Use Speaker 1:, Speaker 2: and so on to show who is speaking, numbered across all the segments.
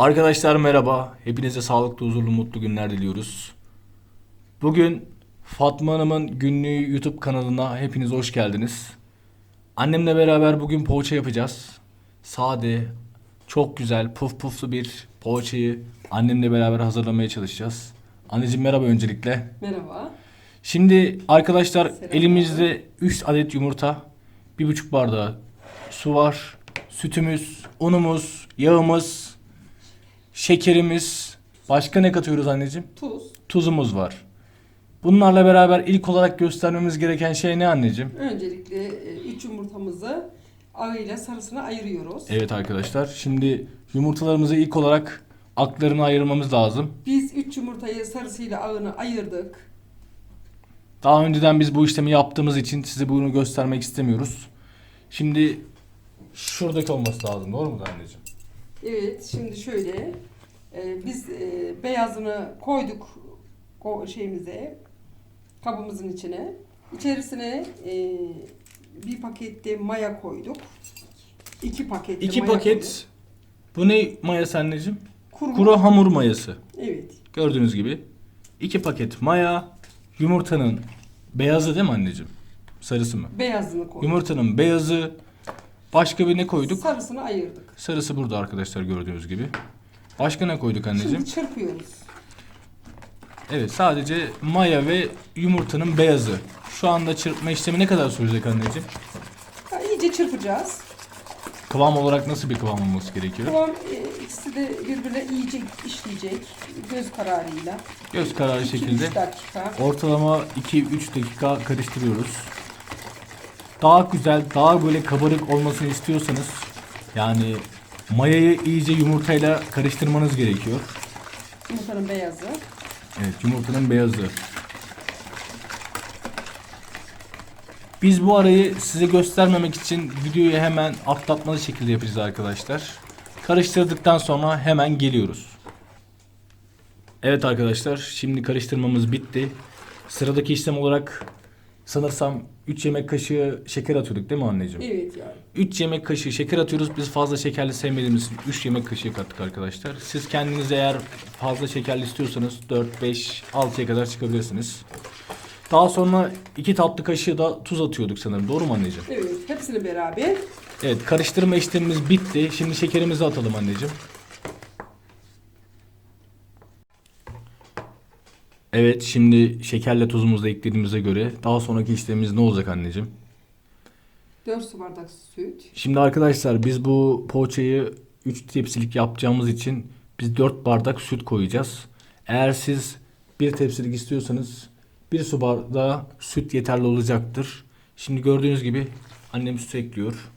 Speaker 1: Arkadaşlar merhaba. Hepinize sağlıklı, huzurlu, mutlu günler diliyoruz. Bugün Fatma Hanım'ın günlüğü YouTube kanalına hepiniz hoş geldiniz. Annemle beraber bugün poğaça yapacağız. Sade, çok güzel, puf puflu bir poğaçayı annemle beraber hazırlamaya çalışacağız. Anneciğim merhaba öncelikle.
Speaker 2: Merhaba.
Speaker 1: Şimdi arkadaşlar
Speaker 2: Selam.
Speaker 1: elimizde 3 adet yumurta, 1,5 bardağı su var, sütümüz, unumuz, yağımız, şekerimiz, başka ne katıyoruz anneciğim?
Speaker 2: Tuz.
Speaker 1: Tuzumuz var. Bunlarla beraber ilk olarak göstermemiz gereken şey ne anneciğim?
Speaker 2: Öncelikle 3 yumurtamızı ağıyla sarısını ayırıyoruz.
Speaker 1: Evet arkadaşlar şimdi yumurtalarımızı ilk olarak aklarını ayırmamız lazım.
Speaker 2: Biz 3 yumurtayı sarısıyla ağını ayırdık.
Speaker 1: Daha önceden biz bu işlemi yaptığımız için size bunu göstermek istemiyoruz. Şimdi şuradaki olması lazım doğru mu anneciğim?
Speaker 2: Evet şimdi şöyle e, biz e, beyazını koyduk o şeyimize kabımızın içine. İçerisine e, bir pakette maya koyduk. İki pakette
Speaker 1: İki
Speaker 2: maya
Speaker 1: paket
Speaker 2: koyduk.
Speaker 1: bu ne mayası anneciğim?
Speaker 2: Kuru,
Speaker 1: Kuru hamur mayası.
Speaker 2: Evet.
Speaker 1: Gördüğünüz gibi. iki paket maya, yumurtanın beyazı değil mi anneciğim? Sarısı mı?
Speaker 2: Beyazını koyduk.
Speaker 1: Yumurtanın beyazı. Başka bir ne koyduk?
Speaker 2: Sarısını ayırdık.
Speaker 1: Sarısı burada arkadaşlar gördüğünüz gibi. Başka ne koyduk anneciğim?
Speaker 2: Şimdi çırpıyoruz.
Speaker 1: Evet sadece maya ve yumurtanın beyazı. Şu anda çırpma işlemi ne kadar sürecek anneciğim?
Speaker 2: Ha, iyice çırpacağız.
Speaker 1: Kıvam olarak nasıl bir kıvam olması gerekiyor?
Speaker 2: Kıvam e, ikisi de birbirine iyice işleyecek. Göz kararıyla.
Speaker 1: Göz kararı
Speaker 2: 2-3
Speaker 1: şekilde
Speaker 2: dakika.
Speaker 1: ortalama 2-3 dakika karıştırıyoruz. Daha güzel, daha böyle kabarık olmasını istiyorsanız yani mayayı iyice yumurtayla karıştırmanız gerekiyor.
Speaker 2: Yumurtanın beyazı.
Speaker 1: Evet, yumurtanın beyazı. Biz bu arayı size göstermemek için videoyu hemen atlatmalı şekilde yapacağız arkadaşlar. Karıştırdıktan sonra hemen geliyoruz. Evet arkadaşlar, şimdi karıştırmamız bitti. Sıradaki işlem olarak sanırsam 3 yemek kaşığı şeker atıyorduk değil mi anneciğim?
Speaker 2: Evet yani.
Speaker 1: 3 yemek kaşığı şeker atıyoruz. Biz fazla şekerli sevmediğimiz için 3 yemek kaşığı kattık arkadaşlar. Siz kendiniz eğer fazla şekerli istiyorsanız 4, 5, 6'ya kadar çıkabilirsiniz. Daha sonra 2 tatlı kaşığı da tuz atıyorduk sanırım. Doğru mu anneciğim?
Speaker 2: Evet. Hepsini beraber.
Speaker 1: Evet karıştırma işlemimiz bitti. Şimdi şekerimizi atalım anneciğim. Evet şimdi şekerle tuzumuzu da eklediğimize göre daha sonraki işlemimiz ne olacak anneciğim?
Speaker 2: 4 su bardak süt.
Speaker 1: Şimdi arkadaşlar biz bu poğaçayı 3 tepsilik yapacağımız için biz 4 bardak süt koyacağız. Eğer siz bir tepsilik istiyorsanız bir su bardağı süt yeterli olacaktır. Şimdi gördüğünüz gibi annem süt ekliyor.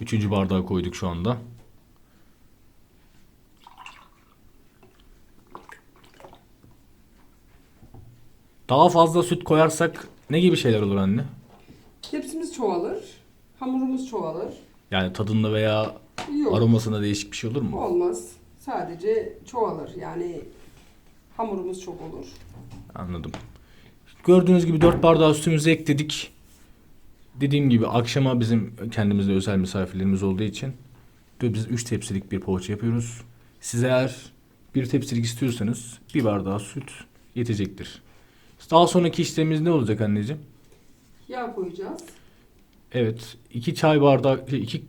Speaker 1: Üçüncü bardağı koyduk şu anda. Daha fazla süt koyarsak ne gibi şeyler olur anne?
Speaker 2: Tepsimiz çoğalır. Hamurumuz çoğalır.
Speaker 1: Yani tadında veya
Speaker 2: Yok.
Speaker 1: aromasında değişik bir şey olur mu?
Speaker 2: Olmaz. Sadece çoğalır. Yani hamurumuz çok olur.
Speaker 1: Anladım. Gördüğünüz gibi 4 bardağı sütümüzü ekledik. Dediğim gibi akşama bizim kendimizde özel misafirlerimiz olduğu için biz 3 tepsilik bir poğaça yapıyoruz. Siz eğer bir tepsilik istiyorsanız bir bardağı süt yetecektir. Daha sonraki işlemimiz ne olacak anneciğim?
Speaker 2: Yağ koyacağız.
Speaker 1: Evet, 2 çay bardağı, 2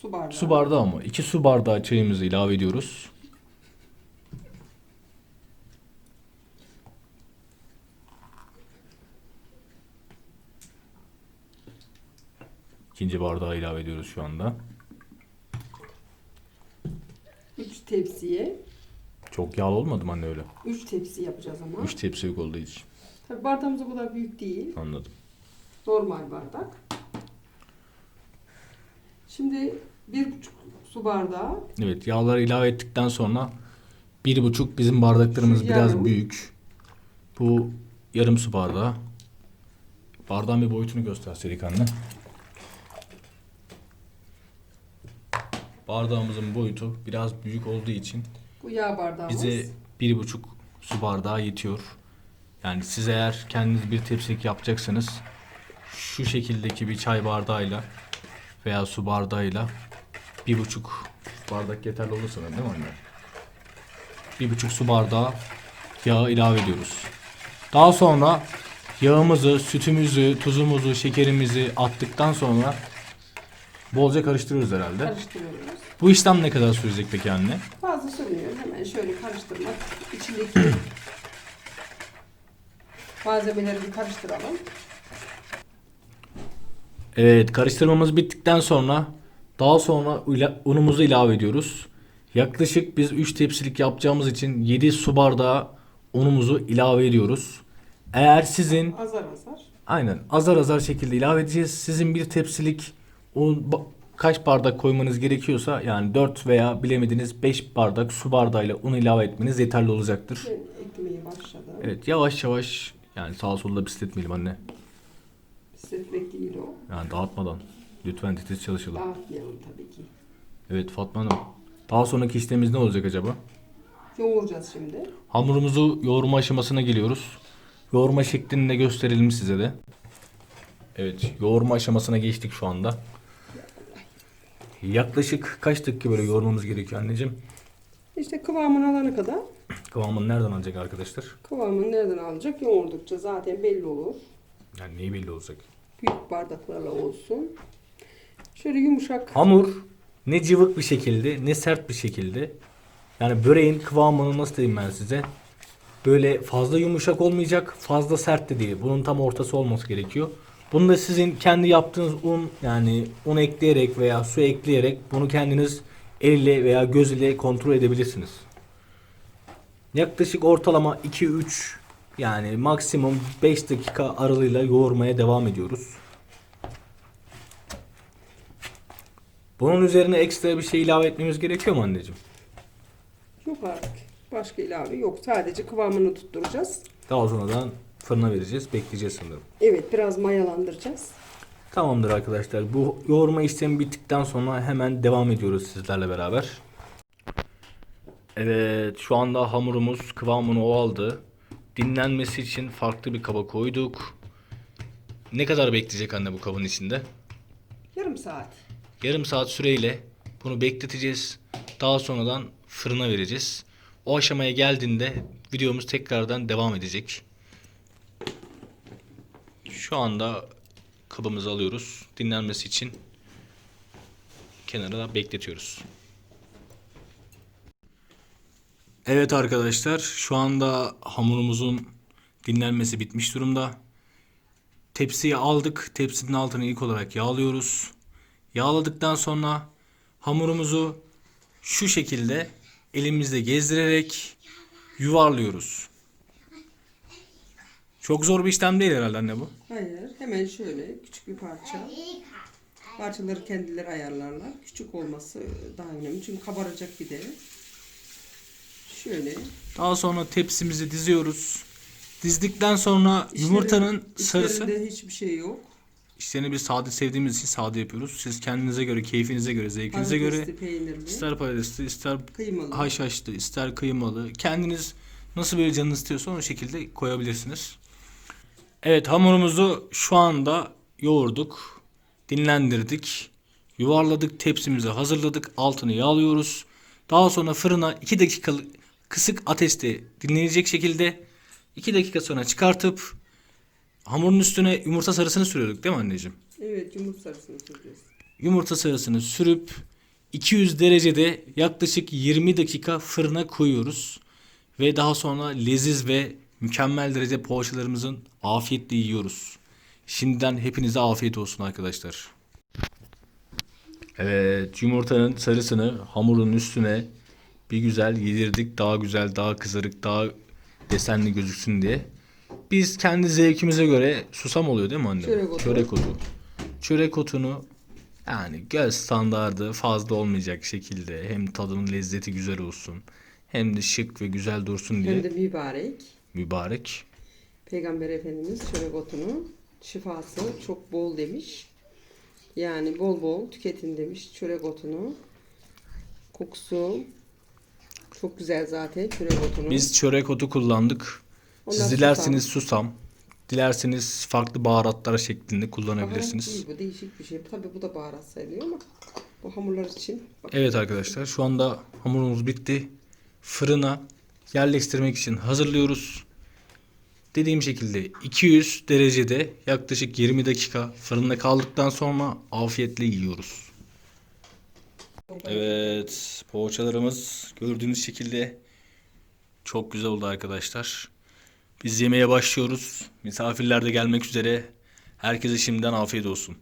Speaker 2: Su bardağı.
Speaker 1: su bardağı mı? 2 su bardağı çayımızı ilave ediyoruz. İkinci bardağı ilave ediyoruz şu anda.
Speaker 2: 3 tepsiye.
Speaker 1: Çok yağlı olmadı mı anne öyle?
Speaker 2: 3 tepsi yapacağız ama.
Speaker 1: 3 tepsilik olduğu için.
Speaker 2: Tabii bardağımız o kadar büyük değil.
Speaker 1: Anladım.
Speaker 2: Normal bardak. Şimdi bir buçuk su bardağı
Speaker 1: Evet yağları ilave ettikten sonra bir buçuk bizim bardaklarımız
Speaker 2: Şu
Speaker 1: biraz
Speaker 2: yarım.
Speaker 1: büyük. Bu yarım su bardağı. Bardağın bir boyutunu gösterseydik anne. Bardağımızın boyutu biraz büyük olduğu için
Speaker 2: bu yağ bardağımız.
Speaker 1: bize bir buçuk su bardağı yetiyor. Yani siz eğer kendiniz bir tepsilik yapacaksanız şu şekildeki bir çay bardağıyla veya su bardağıyla bir buçuk bardak yeterli olur sanırım değil mi anne? Bir buçuk su bardağı yağ ilave ediyoruz. Daha sonra yağımızı, sütümüzü, tuzumuzu, şekerimizi attıktan sonra bolca karıştırıyoruz herhalde.
Speaker 2: Karıştırıyoruz.
Speaker 1: Bu işlem ne kadar sürecek peki anne?
Speaker 2: Fazla sürmüyor. Hemen şöyle karıştırmak. İçindeki malzemeleri bir karıştıralım.
Speaker 1: Evet karıştırmamız bittikten sonra daha sonra unumuzu ilave ediyoruz. Yaklaşık biz 3 tepsilik yapacağımız için 7 su bardağı unumuzu ilave ediyoruz. Eğer sizin
Speaker 2: Azar azar.
Speaker 1: aynen azar azar şekilde ilave edeceğiz. Sizin bir tepsilik un ba- kaç bardak koymanız gerekiyorsa yani 4 veya bilemediniz 5 bardak su bardağıyla un ilave etmeniz yeterli olacaktır.
Speaker 2: Ben eklemeye başladım.
Speaker 1: Evet yavaş yavaş yani sağa sola pisletmeyelim anne.
Speaker 2: Hissetmek değil o.
Speaker 1: Yani dağıtmadan. Lütfen titiz çalışalım.
Speaker 2: Dağıtmayalım tabii ki.
Speaker 1: Evet Fatma Hanım. Daha sonraki işlemimiz ne olacak acaba?
Speaker 2: Yoğuracağız şimdi.
Speaker 1: Hamurumuzu yoğurma aşamasına geliyoruz. Yoğurma şeklini de gösterelim size de. Evet, yoğurma aşamasına geçtik şu anda. Yaklaşık kaç dakika böyle yoğurmamız gerekiyor anneciğim?
Speaker 2: İşte kıvamını alana kadar
Speaker 1: Kıvamını nereden alacak arkadaşlar?
Speaker 2: kıvamını nereden alacak? Yoğurdukça zaten belli olur.
Speaker 1: Yani neyi belli olacak?
Speaker 2: Büyük bardaklarla olsun. Şöyle yumuşak.
Speaker 1: Hamur ne cıvık bir şekilde ne sert bir şekilde. Yani böreğin kıvamını nasıl diyeyim ben size? Böyle fazla yumuşak olmayacak, fazla sert de değil. Bunun tam ortası olması gerekiyor. Bunu da sizin kendi yaptığınız un yani un ekleyerek veya su ekleyerek bunu kendiniz el ile veya göz ile kontrol edebilirsiniz. Yaklaşık ortalama 2-3 yani maksimum 5 dakika aralığıyla yoğurmaya devam ediyoruz. Bunun üzerine ekstra bir şey ilave etmemiz gerekiyor mu anneciğim?
Speaker 2: Yok artık. Başka ilave yok. Sadece kıvamını tutturacağız.
Speaker 1: Daha sonradan fırına vereceğiz. Bekleyeceğiz sanırım.
Speaker 2: Evet biraz mayalandıracağız.
Speaker 1: Tamamdır arkadaşlar. Bu yoğurma işlemi bittikten sonra hemen devam ediyoruz sizlerle beraber. Evet şu anda hamurumuz kıvamını o aldı. Dinlenmesi için farklı bir kaba koyduk. Ne kadar bekleyecek anne bu kabın içinde?
Speaker 2: Yarım saat.
Speaker 1: Yarım saat süreyle bunu bekleteceğiz. Daha sonradan fırına vereceğiz. O aşamaya geldiğinde videomuz tekrardan devam edecek. Şu anda kabımızı alıyoruz. Dinlenmesi için kenara bekletiyoruz. Evet arkadaşlar şu anda hamurumuzun dinlenmesi bitmiş durumda. Tepsiyi aldık. Tepsinin altını ilk olarak yağlıyoruz. Yağladıktan sonra hamurumuzu şu şekilde elimizde gezdirerek yuvarlıyoruz. Çok zor bir işlem değil herhalde anne bu.
Speaker 2: Hayır. Hemen şöyle küçük bir parça. Parçaları kendileri ayarlarlar. Küçük olması daha önemli. Çünkü kabaracak bir de. Şöyle.
Speaker 1: Daha sonra tepsimizi diziyoruz. Dizdikten sonra yumurtanın
Speaker 2: İçleri-
Speaker 1: sarısı.
Speaker 2: içlerinde hiçbir şey yok.
Speaker 1: İşlerini biz sade sevdiğimiz için sade yapıyoruz. Siz kendinize göre, keyfinize göre, zevkinize göre
Speaker 2: Patatesli, peynirli,
Speaker 1: ister patatesli, ister
Speaker 2: kıymalı.
Speaker 1: haşhaşlı, ister kıymalı. Kendiniz nasıl bir canınız istiyorsa o şekilde koyabilirsiniz. Evet hamurumuzu şu anda yoğurduk. Dinlendirdik. Yuvarladık tepsimizi hazırladık. Altını yağlıyoruz. Daha sonra fırına 2 dakikalık kısık ateşte dinlenecek şekilde 2 dakika sonra çıkartıp hamurun üstüne yumurta sarısını sürüyorduk değil mi anneciğim?
Speaker 2: Evet yumurta sarısını süreceğiz.
Speaker 1: yumurta sarısını sürüp 200 derecede yaklaşık 20 dakika fırına koyuyoruz. Ve daha sonra leziz ve mükemmel derece poğaçalarımızın afiyetle yiyoruz. Şimdiden hepinize afiyet olsun arkadaşlar. Evet yumurtanın sarısını hamurun üstüne bir güzel yedirdik. Daha güzel, daha kızarık, daha desenli gözüksün diye. Biz kendi zevkimize göre susam oluyor değil mi anne?
Speaker 2: Çörek otu.
Speaker 1: Çörek otu. Çörek otunu yani göz standardı fazla olmayacak şekilde hem tadının lezzeti güzel olsun hem de şık ve güzel dursun diye
Speaker 2: Hem de mübarek.
Speaker 1: Mübarek.
Speaker 2: Peygamber Efendimiz çörek otunu şifası çok bol demiş. Yani bol bol tüketin demiş çörek otunu. Kokusu Çok güzel zaten çörek otunu.
Speaker 1: Biz çörek otu kullandık.
Speaker 2: Ondan
Speaker 1: Siz
Speaker 2: susam.
Speaker 1: dilerseniz susam, dilerseniz farklı baharatlar şeklinde
Speaker 2: Baharat
Speaker 1: kullanabilirsiniz.
Speaker 2: değil bu değişik bir şey. Tabii bu da baharat sayılıyor ama bu hamurlar için bak,
Speaker 1: Evet arkadaşlar şu anda hamurumuz bitti. Fırına yerleştirmek için hazırlıyoruz. Dediğim şekilde 200 derecede yaklaşık 20 dakika fırında kaldıktan sonra afiyetle yiyoruz. Evet poğaçalarımız gördüğünüz şekilde çok güzel oldu arkadaşlar. Biz yemeğe başlıyoruz. Misafirler de gelmek üzere. Herkese şimdiden afiyet olsun.